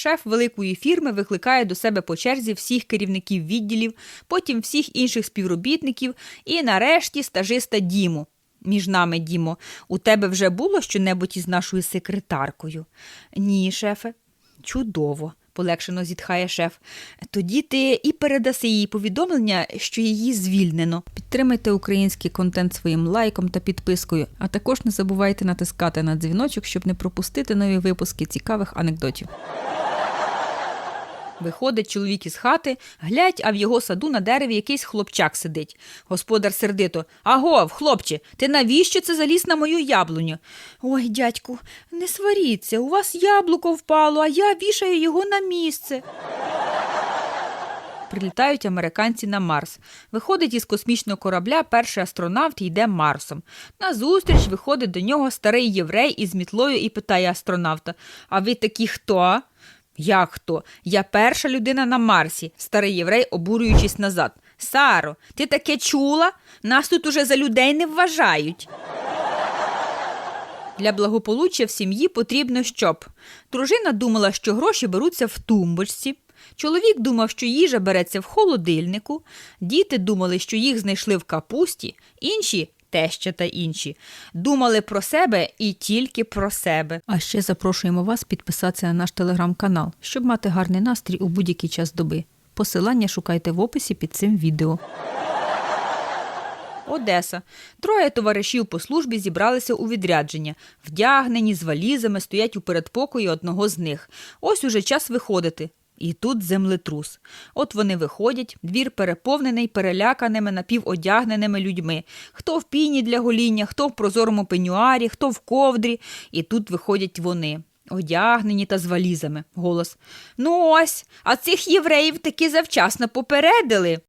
Шеф великої фірми викликає до себе по черзі всіх керівників відділів, потім всіх інших співробітників і нарешті стажиста Діму. Між нами, Дімо, у тебе вже було щонебудь із нашою секретаркою? Ні, шефе. Чудово, полегшено зітхає шеф. Тоді ти і передаси їй повідомлення, що її звільнено. Підтримайте український контент своїм лайком та підпискою, а також не забувайте натискати на дзвіночок, щоб не пропустити нові випуски цікавих анекдотів. Виходить чоловік із хати, глядь, а в його саду на дереві якийсь хлопчак сидить. Господар сердито. Агов, хлопче, ти навіщо це заліз на мою яблуню? Ой, дядьку, не сваріться, у вас яблуко впало, а я вішаю його на місце. Прилітають американці на Марс. Виходить із космічного корабля перший астронавт йде Марсом. Назустріч виходить до нього старий єврей із мітлою і питає астронавта: А ви такі хто? Як хто? Я перша людина на Марсі, старий єврей, обурюючись назад. Саро, ти таке чула? Нас тут уже за людей не вважають. Для благополуччя в сім'ї потрібно щоб. Дружина думала, що гроші беруться в тумбочці. Чоловік думав, що їжа береться в холодильнику. Діти думали, що їх знайшли в капусті. Інші теща та інші думали про себе і тільки про себе. А ще запрошуємо вас підписатися на наш телеграм-канал, щоб мати гарний настрій у будь-який час доби. Посилання шукайте в описі під цим відео. Одеса. Троє товаришів по службі зібралися у відрядження. Вдягнені з валізами стоять у передпокої одного з них. Ось уже час виходити. І тут землетрус. От вони виходять, двір переповнений переляканими напіводягненими людьми. Хто в піні для гоління, хто в прозорому пенюарі, хто в ковдрі. І тут виходять вони. Одягнені та з валізами. Голос. Ну ось, а цих євреїв таки завчасно попередили.